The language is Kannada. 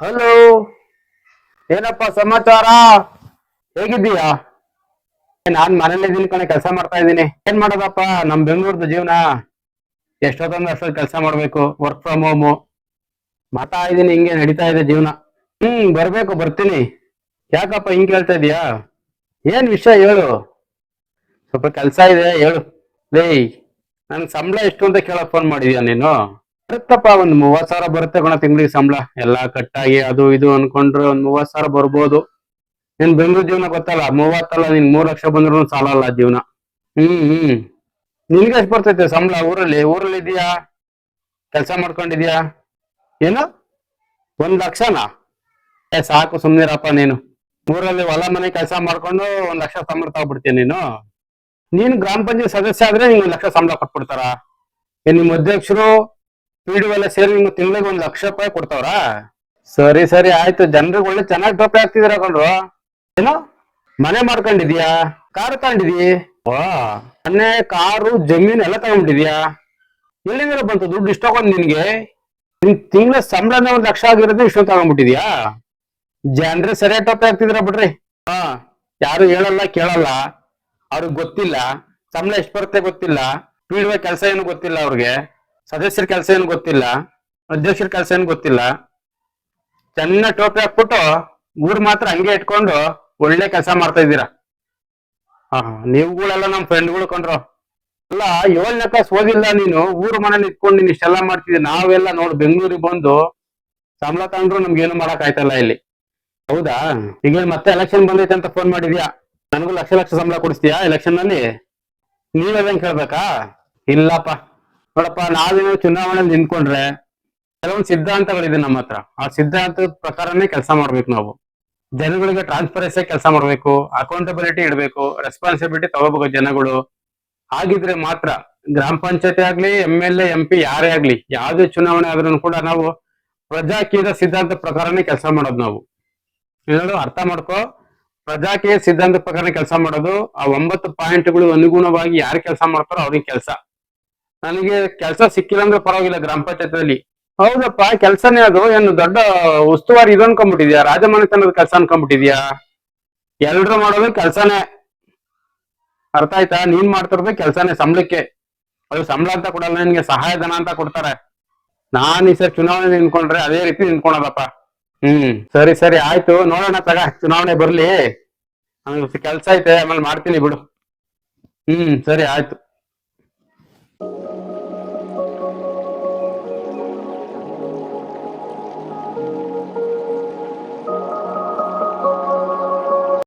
ಹಲೋ. ಏನಪ್ಪ ಸಮಾಚಾರ? ಹೇಗಿದ್ದೀಯಾ? ನಾನ್ ಮನೇಲಿ ಇದೀನಿ ಕಣೆ, ಕೆಲಸ ಮಾಡ್ತಾ ಇದ್ದೀನಿ. ಏನ್ ಮಾಡೋದಪ್ಪ? ನಮ್ ಬೆಂಗಳೂರ್ದು ಜೀವನ. ಎಷ್ಟೊತ್ತಂದ್ರೆ ಅಷ್ಟೊತ್ತು ಕೆಲಸ ಮಾಡ್ಬೇಕು ವರ್ಕ್ ಫ್ರಮ್ ಹೋಮು ಮಾತಾ ಇದೀನಿ ಹಿಂಗೆ ನಡೀತಾ ಇದೆ ಜೀವನ. ಹ್ಮ್, ಬರ್ಬೇಕು, ಬರ್ತೀನಿ. ಯಾಕಪ್ಪ ಹಿಂಗ್ ಕೇಳ್ತಾ ಇದೀಯಾ? ಏನ್ ವಿಷಯ ಹೇಳು. ಸ್ವಲ್ಪ ಕೆಲಸ ಇದೆ, ಹೇಳು. ಲೇ, ನನ್ ಸಂಬಳ ಎಷ್ಟು ಅಂತ ಕೇಳಕ್ ಫೋನ್ ಮಾಡಿದ್ಯಾ ನೀನು? ಬರುತ್ತಪ್ಪ ಒಂದ್ ಮೂವತ್ ಸಾವಿರ ಬರುತ್ತೆ ಕಣ ತಿಂಗಳಿಗೆ ಸಂಬಳ. ಎಲ್ಲಾ ಕಟ್ಟಾಗಿ ಅದು ಇದು ಅನ್ಕೊಂಡ್ರೆ ಒಂದ್ ಮೂವತ್ ಸಾವಿರ ಬರ್ಬೋದು. ನಿನ್ ಬೆಂಗಳೂರು ಜೀವನ ಗೊತ್ತಲ್ಲ, ಮೂವತ್ತಲ್ಲ ನಿನ್ ಮೂರ್ ಲಕ್ಷ ಬಂದ್ರು ಸಾಲಲ್ಲ ಜೀವನ. ಹ್ಮ್ ಹ್ಮ್. ನಿನ್ಗೆ ಎಷ್ಟು ಬರ್ತೈತೆ ಸಂಬಳ ಊರಲ್ಲಿ? ಊರಲ್ಲಿ ಇದೆಯಾ ಕೆಲಸ ಮಾಡ್ಕೊಂಡಿದ್ಯಾ ಏನು? ಒಂದ್ ಲಕ್ಷನಾ? ಏ, ಸಾಕು ಸುಮ್ನಿರಪ್ಪ ನೀನು. ಊರಲ್ಲಿ ಹೊಲ ಮನೆ ಕೆಲಸ ಮಾಡ್ಕೊಂಡು ಒಂದ್ ಲಕ್ಷ ಸಂಬಳ ತಗೊಬಿಡ್ತೀನಿ ನೀನು. ನೀನು ಗ್ರಾಮ ಪಂಚಾಯತ್ ಸದಸ್ಯ ಆದ್ರೆ ನಿಂಗೆ ಒಂದ್ ಲಕ್ಷ ಸಂಬಳ ಕೊಟ್ಬಿಡ್ತಾರ? ಏನ್ ನಿಮ್ಮ ಅಧ್ಯಕ್ಷರು ಪಿ ಡಿ ಎಲ್ಲ ಸೇರಿ ನಿಮ್ಗೆ ತಿಂಗಳಿಗೆ ಒಂದು ಲಕ್ಷ ರೂಪಾಯಿ ಕೊಡ್ತಾವ್ರ? ಸರಿ ಸರಿ ಆಯ್ತು. ಜನರಿಗೆ ಒಳ್ಳೆ ಚೆನ್ನಾಗಿ ಟೋಪಿ ಹಾಕ್ತಿದ್ದೀರಾ ಕಣ್ರು. ಏನು? ಮನೆ ಮಾಡ್ಕೊಂಡಿದ್ಯಾ? ಕಾರು ತಗೊಂಡಿದಿ ವಾ ಮನೆ ಕಾರು ಜಮೀನು ಎಲ್ಲ ತಗೊಂಡ್ಬಿಟ್ಟಿದ್ಯಾ ಎಲ್ಲಿಂದ ಬಂತು? ದುಡ್ಡು ಇಷ್ಟೊಂದು ನಿನ್ಗೆ? ನಿನ್ ತಿಂಗಳ ಸಂಬಳನೇ ಒಂದು ಲಕ್ಷ ಆಗಿರೋದು ಇಷ್ಟೊಂದು ತಗೊಂಡ್ಬಿಟ್ಟಿದ್ಯಾ? ಜನರೇ ಸರಿಯಾಗಿ ಟೋಪಿ ಹಾಕ್ತಿದ್ರ ಬಿಡ್ರಿ. ಹಾ. ಯಾರು ಹೇಳಲ್ಲ ಕೇಳಲ್ಲ. ಅವ್ರಿಗೆ ಗೊತ್ತಿಲ್ಲ. ಸಂಬಳ ಎಷ್ಟು ಬರುತ್ತೆ ಗೊತ್ತಿಲ್ಲ. ಪೀಡುವ ಕೆಲಸ ಏನು ಗೊತ್ತಿಲ್ಲ ಅವ್ರಿಗೆ. ಸದಸ್ಯರ ಕೆಲಸ ಏನು ಗೊತ್ತಿಲ್ಲ, ಅಧ್ಯಕ್ಷರ ಕೆಲಸ ಏನು ಗೊತ್ತಿಲ್ಲ. ಚೆನ್ನಾಗಿ ಟೋಪಿ ಹಾಕ್ಬಿಟ್ಟು ಊರ್ ಮಾತ್ರ ಹಂಗೆ ಇಟ್ಕೊಂಡು ಒಳ್ಳೆ ಕೆಲಸ ಮಾಡ್ತಾ ಇದ್ದೀರಾ? ಹಾ, ನೀವುಗಳೆಲ್ಲ ನಮ್ಮ ಫ್ರೆಂಡ್ಗಳು ಕೊಂಡ್ರು ಅಲ್ಲ, ಏಳನೇ ಕ್ಲಾಸ್ ಓದಿಲ್ಲ ನೀನು, ಊರ್ ಮನೇಲಿ ಇಟ್ಕೊಂಡು ನೀನ್ ಇಷ್ಟೆಲ್ಲ ಮಾಡ್ತಿದ್ದೆ, ನಾವೆಲ್ಲ ನೋಡು, ಬೆಂಗಳೂರಿಗೆ ಬಂದು ಸಂಬಳ ತಗೊಂಡ್ರು ನಮ್ಗೆ ಏನು ಮಾಡಕ್ ಆಯ್ತಲ್ಲ ಇಲ್ಲಿ. ಹೌದಾ? ಈಗ ಮತ್ತೆ ಎಲೆಕ್ಷನ್ ಬಂದೈತೆ ಅಂತ ಫೋನ್ ಮಾಡಿದ್ಯಾ? ನನಗೂ ಲಕ್ಷ ಲಕ್ಷ ಸಂಬಳ ಕೊಡಿಸ್ತೀಯಾ ಎಲೆಕ್ಷನ್ನಲ್ಲಿ ನೀವೇನ್ ಕೇಳ್ಬೇಕಾ? ಇಲ್ಲಪ್ಪ. ನೋಡಪ್ಪ ನಾವೇನೋ ಚುನಾವಣೆಯಲ್ಲಿ ನಿಂತ್ಕೊಂಡ್ರೆ ಕೆಲವೊಂದು ಸಿದ್ಧಾಂತಗಳಿದೆ ನಮ್ಮ ಹತ್ರ. ಆ ಸಿದ್ಧಾಂತದ ಪ್ರಕಾರನೇ ಕೆಲಸ ಮಾಡ್ಬೇಕು ನಾವು. ಜನಗಳಿಗೆ ಟ್ರಾನ್ಸ್ಪರೆನ್ಸಿ ಕೆಲಸ ಮಾಡ್ಬೇಕು ಅಕೌಂಟಬಿಲಿಟಿ ಇಡಬೇಕು ರೆಸ್ಪಾನ್ಸಿಬಿಲಿಟಿ ತಗೋಬೇಕು ಜನಗಳು. ಹಾಗಿದ್ರೆ ಮಾತ್ರ ಗ್ರಾಮ ಪಂಚಾಯತಿ ಆಗ್ಲಿ M L A M P ಯಾರೇ ಆಗ್ಲಿ, ಯಾವುದೇ ಚುನಾವಣೆ ಆದ್ರೂ ಕೂಡ ನಾವು ಪ್ರಜಾಕೀಯ ಸಿದ್ಧಾಂತ ಪ್ರಕಾರನೇ ಕೆಲಸ ಮಾಡೋದು ನಾವು. ಏನಾದ್ರು ಅರ್ಥ ಮಾಡ್ಕೋ. ಪ್ರಜಾಕೀಯ ಸಿದ್ಧಾಂತ ಪ್ರಕಾರನೇ ಕೆಲಸ ಮಾಡೋದು, ಆ ಒಂಬತ್ತು ಪಾಯಿಂಟ್ಗಳು ಅನುಗುಣವಾಗಿ ಯಾರು ಕೆಲಸ ಮಾಡ್ತಾರೋ ಅವ್ರಿಗೆ ಕೆಲಸ. ನನಗೆ ಕೆಲಸ ಸಿಕ್ಕಿಲ್ಲ ಅಂದ್ರೆ ಪರವಾಗಿಲ್ಲ, ಗ್ರಾಮ ಪಂಚಾಯತಿಯಲ್ಲಿ ಹೌದಪ್ಪ, ಕೆಲಸನೇ ಅದು. ಏನು ದೊಡ್ಡ ಉಸ್ತುವಾರಿ ಇದು ಅನ್ಕೊಂಡ್ಬಿಟ್ಟಿದ್ಯಾ? ರಾಜಮನೆತನದ ಕೆಲಸ ಅನ್ಕೊಂಡ್ಬಿಟ್ಟಿದ್ಯಾ? ಎಲ್ರು ಮಾಡೋದು ಕೆಲಸನೇ. ಅರ್ಥ ಆಯ್ತಾ? ನೀನ್ ಮಾಡ್ತಿರೋದು ಕೆಲಸನೇ, ಸಂಬಳಕ್ಕೆ. ಅದು ಸಂಬಳ ಅಂತ ಕೊಡಲ್ಲ, ನಿನ್ಗೆ ಸಹಾಯಧನ ಅಂತ ಕೊಡ್ತಾರೆ. ನಾನ್ ಈ ಸರ್ ಚುನಾವಣೆ ನಿಂತ್ಕೊಂಡ್ರೆ ಅದೇ ರೀತಿ ನಿಂತ್ಕೊಳೋದಪ್ಪ. ಹ್ಮ್. ಸರಿ ಸರಿ, ಆಯ್ತು. ನೋಡೋಣ ತಗ, ಚುನಾವಣೆ ಬರ್ಲಿ. ನನಗೆ ಕೆಲಸ ಐತೆ, ಆಮೇಲೆ ಮಾಡ್ತೀನಿ ಬಿಡು. ಹ್ಮ್, ಸರಿ, ಆಯ್ತು.